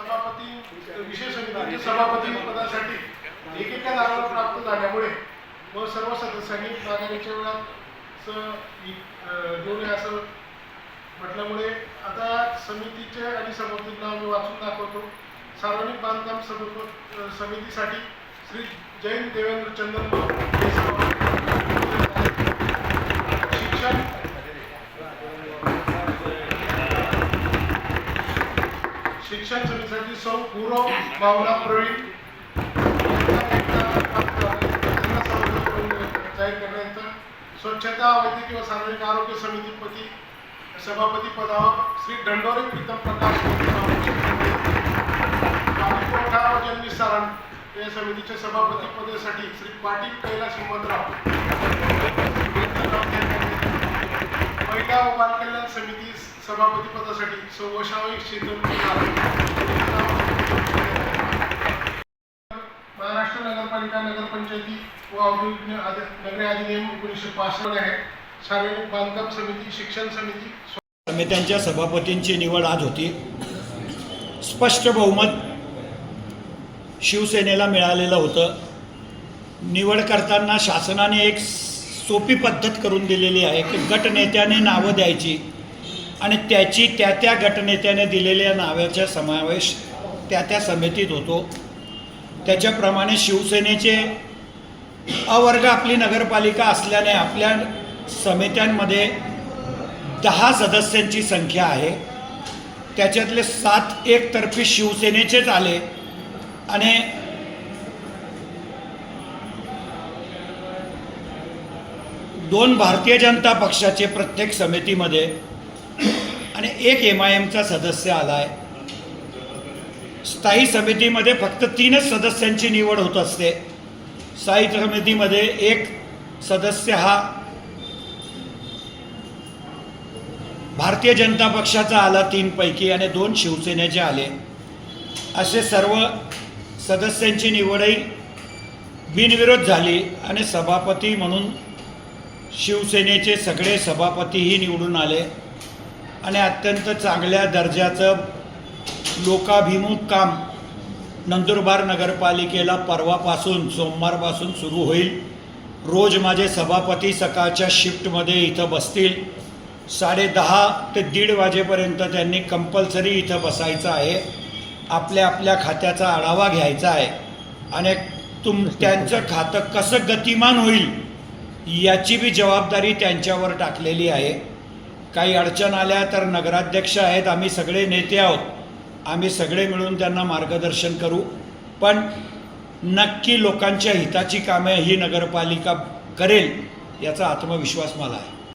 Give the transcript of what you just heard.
सभापती विशेष समितीचे सभापती पदासाठी एकेका जागा प्राप्त झाल्यामुळे व सर्व सदस्यांनी मागणीच्या वेळात दोन असं म्हटल्यामुळे आता समितीचे आणि सभापतींना आम्ही वाचून दाखवतो. सार्वजनिक बांधकाम समितीसाठी श्री जैन देवेंद्र चंदन हे सभापती. शिक्षण शिक्षण समितीसाठी सौ पूर्व भावना प्रवीण. जाहीर करण्याचा स्वच्छता वैद्यकीय व सार्वजनिक आरोग्य समितीपती सभापती पदावर श्री दंडोरे प्रीतम प्रकाश पाणीपुरवठा व या समितीच्या सभापती पदासाठी श्री पाटील कैलास हिमंतराव सभापतीपदासाठी सभापती पदासाठी महाराष्ट्र नगरपालिका नगरपंचायती व औद्योगिक नगरे अधिनियम एकोणीसशे पासष्ट आहे. सार्वजनिक बांधकाम समिती शिक्षण समिती समित्यांच्या सभापतींची निवड आज होती. स्पष्ट बहुमत शिवसेनेला मिळालेलं होतं. निवड करताना शासनाने एक सोपी पद्धत करून दिलेली आहे की गटनेत्याने नावं द्यायची. आणि त्याची त्या त्या गटनेत्याने दिलेल्या नावाचा समावेश त्या त्या समितीत होतो. त्याच्याप्रमाणे शिवसेनेचे अवर्ग आपली नगरपालिका असल्याने आपल्या समित्यांमध्ये दहा सदस्यांची संख्या आहे. त्याच्यातले सात एकतर्फी शिवसेनेचेच आले आणि दोन भारतीय जनता पक्षाचे प्रत्येक समितीमध्ये आणि एक एम आय एमचा सदस्य आला आहे स्थायी समितीमध्ये फक्त तीनच सदस्यांची निवड होत असते. स्थायी समितीमध्ये एक सदस्य हा भारतीय जनता पक्षाचा आला तीनपैकी आणि दोन शिवसेनेचे आले. असे सर्व सदस्यांची निवडही बिनविरोध झाली आणि सभापती म्हणून शिवसेनेचे सगळे सभापतीही निवडून आले. आणि अत्यंत चांगल्या दर्जाचं लोकाभिमुख काम नंदुरबार नगरपालिकेला परवापासून सोमवारपासून सुरू होईल. रोज माझे सभापती सकाळच्या शिफ्टमध्ये इथं बसतील. साडे दहा ते दीड वाजेपर्यंत त्यांनी कंपल्सरी इथं बसायचं आहे. आपल्या आपल्या खात्याचा आढावा घ्यायचा आहे. आणि तुम त्यांचं खातं कसं गतिमान होईल याची बी जबाबदारी त्यांच्यावर टाकलेली आहे. काही अडचण आल्या तर नगराध्यक्ष आहेत. आम्ही सगळे नेते आहोत. आम्ही सगळे मिळून त्यांना मार्गदर्शन करू. पण नक्की लोकांच्या हिताची कामे ही नगरपालिका करेल याचा आत्मविश्वास मला आहे.